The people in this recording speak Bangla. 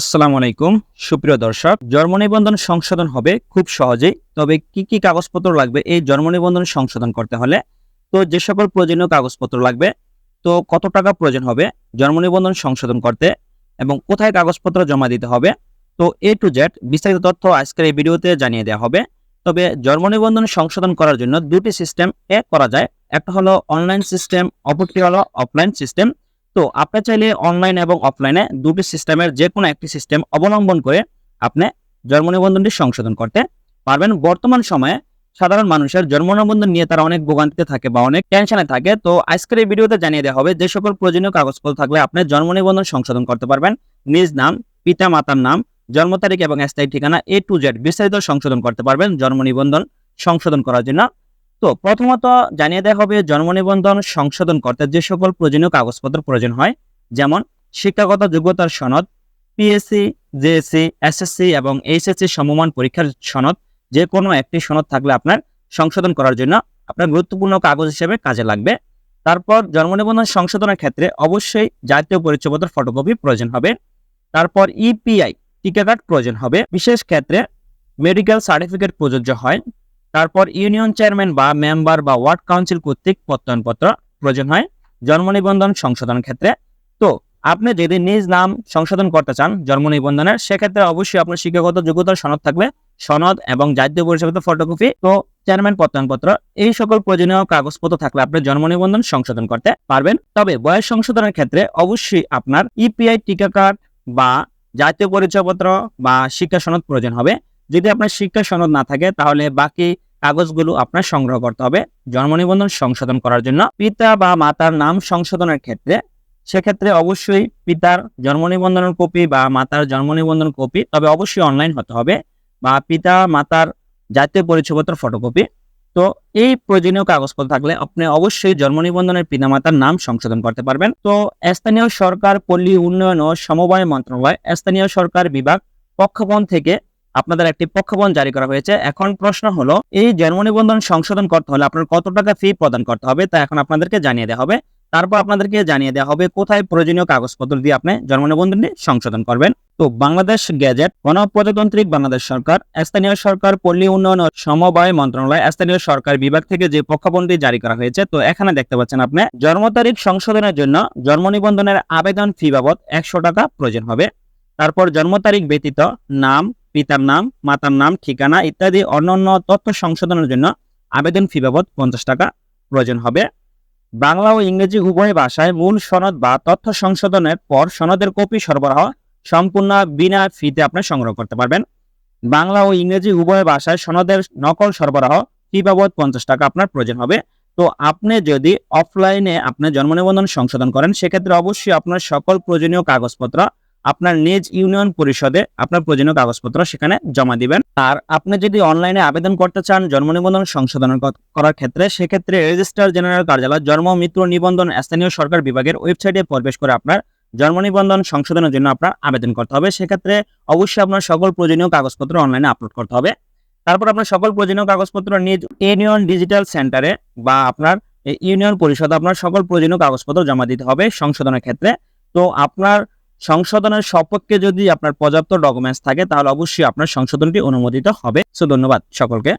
আসসালামু আলাইকুম, সুপ্রিয় দর্শক। জন্ম নিবন্ধন সংশোধন হবে খুব সহজেই তবে কি কি কাগজপত্র লাগবে এই জন্ম নিবন্ধন সংশোধন করতে হলে? তো যে সকল প্রয়োজনীয় কাগজপত্র লাগবে, তো কত টাকা প্রয়োজন হবে জন্ম নিবন্ধন সংশোধন করতে এবং কোথায় কাগজপত্র জমা দিতে হবে? তো এ টু জেড বিস্তারিত তথ্য আজকের এই ভিডিওতে জানিয়ে দেওয়া হবে। তবে জন্ম নিবন্ধন সংশোধন করার জন্য দুটি সিস্টেম এ করা যায়। একটা হলো অনলাইন সিস্টেম অপরটি হলো অফলাইন সিস্টেম তো আপনি চাইলে অনলাইন এবং অফলাইনে দুটি সিস্টেমের যে কোনো একটি সিস্টেম অবলম্বন করে আপনি জন্ম নিবন্ধনটি সংশোধন করতে পারবেন। বর্তমান সময়ে সাধারণ মানুষের জন্ম নিবন্ধন নিয়ে তারা অনেক ভোগান্তিতে থাকে বা অনেক টেনশনে থাকে। তো আজকের এই ভিডিওতে জানিয়ে দেওয়া হবে যে সকল প্রয়োজনীয় কাগজপত্র থাকলে আপনি জন্ম নিবন্ধন সংশোধন করতে পারবেন। নিজ নাম, পিতা, মাতার নাম, জন্ম তারিখ এবং স্থায়ী ঠিকানা এ টু জেড বিস্তারিত সংশোধন করতে পারবেন জন্ম নিবন্ধন সংশোধন করার জন্য। তো প্রথমত জানিয়ে দেওয়া হবে জন্ম নিবন্ধন সংশোধন করতে যে সকল প্রয়োজনীয় কাগজপত্র প্রয়োজন হয়, যেমন শিক্ষাগত যোগ্যতার সনদ পিএসসি জেএসসি এসএসসি এবং এইচএসসি সমমান পরীক্ষার সনদ যে কোনো একটি সনদ থাকলে আপনার সংশোধন করার জন্য আপনার গুরুত্বপূর্ণ কাগজ হিসেবে কাজে লাগবে। তারপর জন্ম নিবন্ধন সংশোধনের ক্ষেত্রে অবশ্যই জাতীয় পরিচয়পত্র ফটোকপি প্রয়োজন হবে। তারপর ইপিআই টিকা কার্ড প্রয়োজন হবে। বিশেষ ক্ষেত্রে মেডিকেল সার্টিফিকেট প্রযোজ্য হয়। তারপর ইউনিয়ন চেয়ারম্যান বা মেম্বার বা ওয়ার্ড কাউন্সিল কর্তৃক প্রত্যয়নপত্র প্রয়োজন হয় জন্ম নিবন্ধন সংশোধনের ক্ষেত্রে। তো, আপনি যদি নিজ নাম সংশোধন করতে চান জন্ম নিবন্ধনের, সেক্ষেত্রে অবশ্যই আপনার শিক্ষাগত যোগ্যতার সনদ থাকবে। সনদ এবং জাতীয় পরিচয়পত্র ফটোকপি তো চেয়ারম্যান প্রত্যয়নপত্র, এই সকল প্রয়োজনীয় কাগজপত্র থাকলে আপনি জন্ম নিবন্ধন সংশোধন করতে পারবেন। তবে বয়স সংশোধনের ক্ষেত্রে অবশ্যই আপনার ইপিআই টিকা কার্ড বা জাতীয় পরিচয়পত্র বা শিক্ষা সনদ প্রয়োজন হবে। যদি আপনার শিক্ষা সনদ না থাকে, তাহলে বাকি কাগজগুলো আপনার সংগ্রহ করতে হবে। জন্ম নিবন্ধন সংশোধন করার জন্য পিতা বা মাতার নাম সংশোধনের ক্ষেত্রে, সেক্ষেত্রে অবশ্যই পিতার জন্ম নিবন্ধনের কপি বা মাতার জন্ম নিবন্ধন কপি, তবে অবশ্যই অনলাইন হতে হবে বা পিতা, মাতার জাতীয় পরিচয়পত্র ফটোকপি তো এই প্রয়োজনীয় কাগজপত্র থাকলে আপনি অবশ্যই জন্ম নিবন্ধনের পিতামাতার নাম সংশোধন করতে পারবেন। তো স্থানীয় সরকার, পল্লী উন্নয়ন ও সমবায় মন্ত্রণালয়, স্থানীয় সরকার বিভাগ পক্ষপণ থেকে আপনাদের একটি পক্ষপণ জারি করা হয়েছে। এখন প্রশ্ন হলো, এই জন্ম নিবন্ধন সংশোধন করতে হলে আপনার কত টাকা ফি প্রদান করতে হবে তা এখন আপনাদেরকে জানিয়ে দেওয়া হবে। তারপর আপনাদেরকে জানিয়ে দেওয়া হবে, কোথায় প্রয়োজনীয় কাগজপত্র দিয়ে আপনি জন্ম নিবন্ধনটি সংশোধন করবেন। তো বাংলাদেশ গেজেট গণপ্রজাতান্ত্রিক বাংলাদেশ সরকার, স্থানীয় সরকার, পল্লী উন্নয়ন ও সমবায় মন্ত্রণালয়, স্থানীয় সরকার বিভাগ থেকে যে পক্ষপণটি জারি করা হয়েছে, তো এখানে দেখতে পাচ্ছেন আপনি, জন্ম তারিখ সংশোধনের জন্য জন্ম নিবন্ধনের আবেদন ফি বাবদ একশো টাকা প্রয়োজন হবে। তারপর জন্ম তারিখ ব্যতীত নাম পিতার নাম, মাতার নাম, ঠিকানা ইত্যাদি অন্যান্য তথ্য সংশোধনের জন্য আবেদন ফি বাবদ পঞ্চাশ টাকা প্রয়োজন হবে। বাংলা ও ইংরেজি উভয় ভাষায় মূল সনদ বা তথ্য সংশোধনের পর সনদের কপি সরবরাহ সম্পূর্ণ বিনা ফিতে আপনি সংগ্রহ করতে পারবেন। বাংলা ও ইংরেজি উভয় ভাষায় সনদের নকল সরবরাহ ফি বাবদ পঞ্চাশ টাকা আপনার প্রয়োজন হবে। তো আপনি যদি অফলাইনে আপনার জন্ম নিবন্ধন সংশোধন করেন, সেক্ষেত্রে অবশ্যই আপনার সকল প্রয়োজনীয় কাগজপত্র আপনার নিজ ইউনিয়ন পরিষদে আপনার প্রয়োজনীয় কাগজপত্র সেখানে জমা দিবেন। আর আপনি যদি অনলাইনে আবেদন করতে চান জন্ম নিবন্ধন সংশোধন করার ক্ষেত্রে, সেক্ষেত্রে রেজিস্ট্রার জেনারেল কার্যালয় জন্ম মৃত্যু নিবন্ধন স্থানীয় সরকার বিভাগের ওয়েবসাইটে প্রবেশ করে আপনার জন্ম নিবন্ধন সংশোধনের জন্য আপনার আবেদন করতে হবে। সেক্ষেত্রে অবশ্যই আপনার সকল প্রয়োজনীয় কাগজপত্র অনলাইনে আপলোড করতে হবে। তারপর আপনার সকল প্রয়োজনীয় কাগজপত্র নিজ ইউনিয়ন ডিজিটাল সেন্টারে বা আপনার ইউনিয়ন পরিষদে আপনার সকল প্রয়োজনীয় কাগজপত্র জমা দিতে হবে সংশোধনের ক্ষেত্রে। তো আপনার সংশোধনের সপক্ষে যদি আপনার পর্যাপ্ত ডকুমেন্টস থাকে, তাহলে অবশ্যই আপনার সংশোধনটি অনুমোদিত হবে। সো ধন্যবাদ সকলকে।